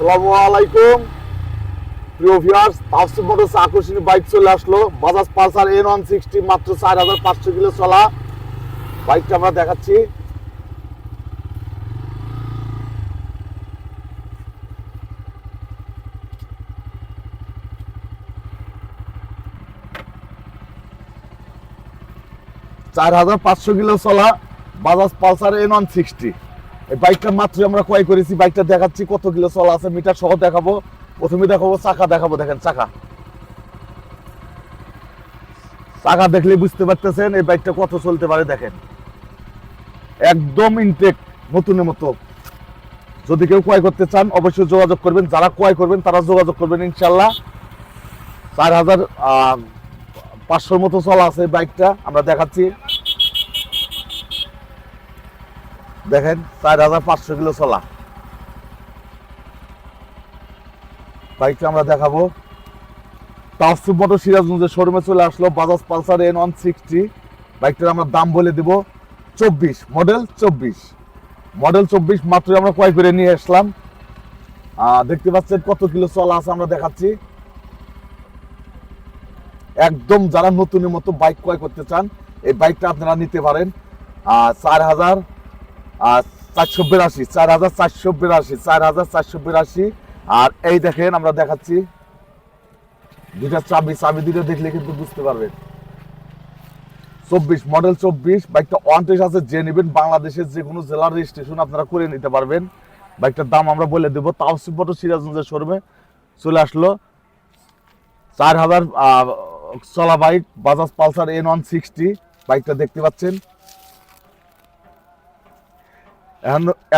আসসালামু আলাইকুম। প্রিয় ভিউয়ার্স তাফসিফ মোটরস আকর্ষণীয় বাইক চলে আসলো। Bajaj Pulsar N one sixty মাত্র চার হাজার পাঁচশো কিলো চলা। বাইকটা আমরা দেখাচ্ছি। চার হাজার পাঁচশো কিলো চলা Bajaj Pulsar N one sixty বাইকটা মাত্র আমরা ক্রয় করেছি, বাইকটা দেখাচ্ছি কত কিলো চলা আছে মিটার সহ দেখাবো। প্রথমে দেখাবো, চাকা দেখাবো, দেখেন চাকা। চাকা দেখলে বুঝতে পারতেছেন এই বাইকটা কত চলতে পারে, দেখেন। একদম ইনটেক নতুনের মতো। যদি কেউ ক্রয় করতে চান, অবশ্যই যোগাযোগ করবেন। যারা ক্রয় করবেন, তারা যোগাযোগ করবেন ইনশাল্লাহ চার হাজার পাঁচশোর মতো চলা আছে বাইকটা, আমরা দেখাচ্ছি। দেখেন চার হাজার পাঁচশো কিলো চলা বাইকটা আমরা দেখাবো। তাওসিফ মোটর সিরাজগঞ্জের শোরুমে চলে আসলো Bajaj Pulsar N one sixty বাইকটার আমরা দাম বলে দিব। চব্বিশ মডেল চব্বিশ। মডেল চব্বিশ মাত্রই আমরা ক্রয় করে নিয়ে আসলাম। দেখতে পাচ্ছেন কত কিলো চলা আছে আমরা দেখাচ্ছি। একদম যারা নতুনের মতো বাইক ক্রয় করতে চান, এই বাইকটা আপনারা নিতে পারেন। চার হাজার আর চারশো বিরাশি, চার হাজার চারশো বিরাশি, চার হাজার চারশো বিরাশি। আর এই দেখেন, আমরা দেখাচ্ছি। দুটা চাবি চাবি দুটো দেখলে কিন্তু বুঝতে পারবেন। চব্বিশ মডেল চব্বিশ। বাইকটা ওয়ান টেস্ট আছে, যে নেবেন বাংলাদেশের যে কোনো জেলার রেজিস্ট্রেশন আপনারা করে নিতে পারবেন। বাইকটার দাম আমরা বলে দেবো তাওসিফ মোটর সিরাজগঞ্জের শোরুমে চলে আসলো। চার হাজার চলা bike Bajaj Pulsar N one sixty বাইকটা দেখতে পাচ্ছেন।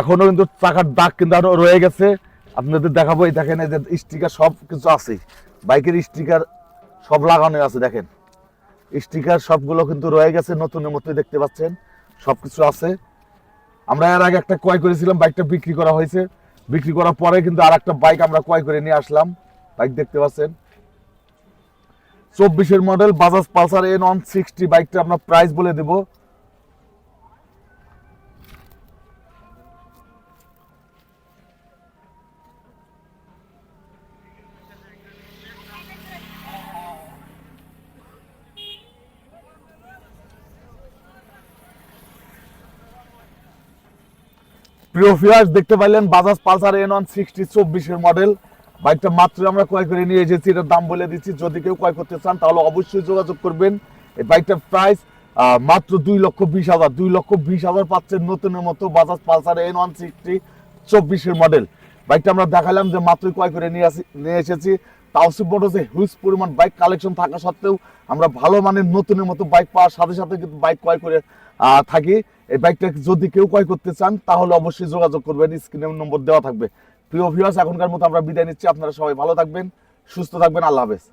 এখন কিন্তু চাকার দাগ কিন্তু আরও রয়ে গেছে। আপনাদের দেখাবো, এই দেখেন যে স্টিকার সব কিছু আছে। বাইকের স্টিকার সব লাগানো আছে, দেখেন। স্টিকার সবগুলো কিন্তু রয়ে গেছে, নতুনের মতোই দেখতে পাচ্ছেন। সব কিছু আছে। আমরা এর আগে একটা ক্রয় করেছিলাম, বাইকটা বিক্রি করা হয়েছে। বিক্রি করার পরে কিন্তু আর একটা বাইক আমরা ক্রয় করে নিয়ে আসলাম। বাইক দেখতে পাচ্ছেন। চব্বিশের model Bajaj Pulsar N one sixty বাইকটা আমরা প্রাইস বলে দেবো। প্রিয় ভিউয়ার্স দেখতে পাইলেন Bajaj Pulsar N one sixty চব্বিশের মডেল বাইকটা মাত্র আমরা ক্রয় করে নিয়ে এসেছি, এটার দাম বলে দিচ্ছি। যদি কেউ ক্রয় করতে চান, তাহলে অবশ্যই যোগাযোগ করবেন। এই বাইকটার প্রাইস মাত্র দুই লক্ষ বিশ হাজার। দুই লক্ষ বিশ হাজার পাচ্ছেন নতুনের মতো Bajaj Pulsar N one sixty চব্বিশের মডেল বাইকটা আমরা দেখালাম যে মাত্রই ক্রয় করে নিয়ে আসি নিয়ে এসেছি। তাওসিফ মোটরসে হিউজ পরিমাণ বাইক কালেকশন থাকা সত্ত্বেও আমরা ভালো মানের নতুনের মতো বাইক পাওয়ার সাথে সাথে কিন্তু বাইক ক্রয় করে থাকি। এই বাইকটা যদি কেউ ক্রয় করতে চান, তাহলে অবশ্যই যোগাযোগ করবেন স্ক্রিনের নম্বর দেওয়া থাকবে। প্রিয় ভিউয়ার্স এখনকার মতো আমরা বিদায় নিচ্ছি। আপনারা সবাই ভালো থাকবেন, সুস্থ থাকবেন, আল্লাহ হাফেজ।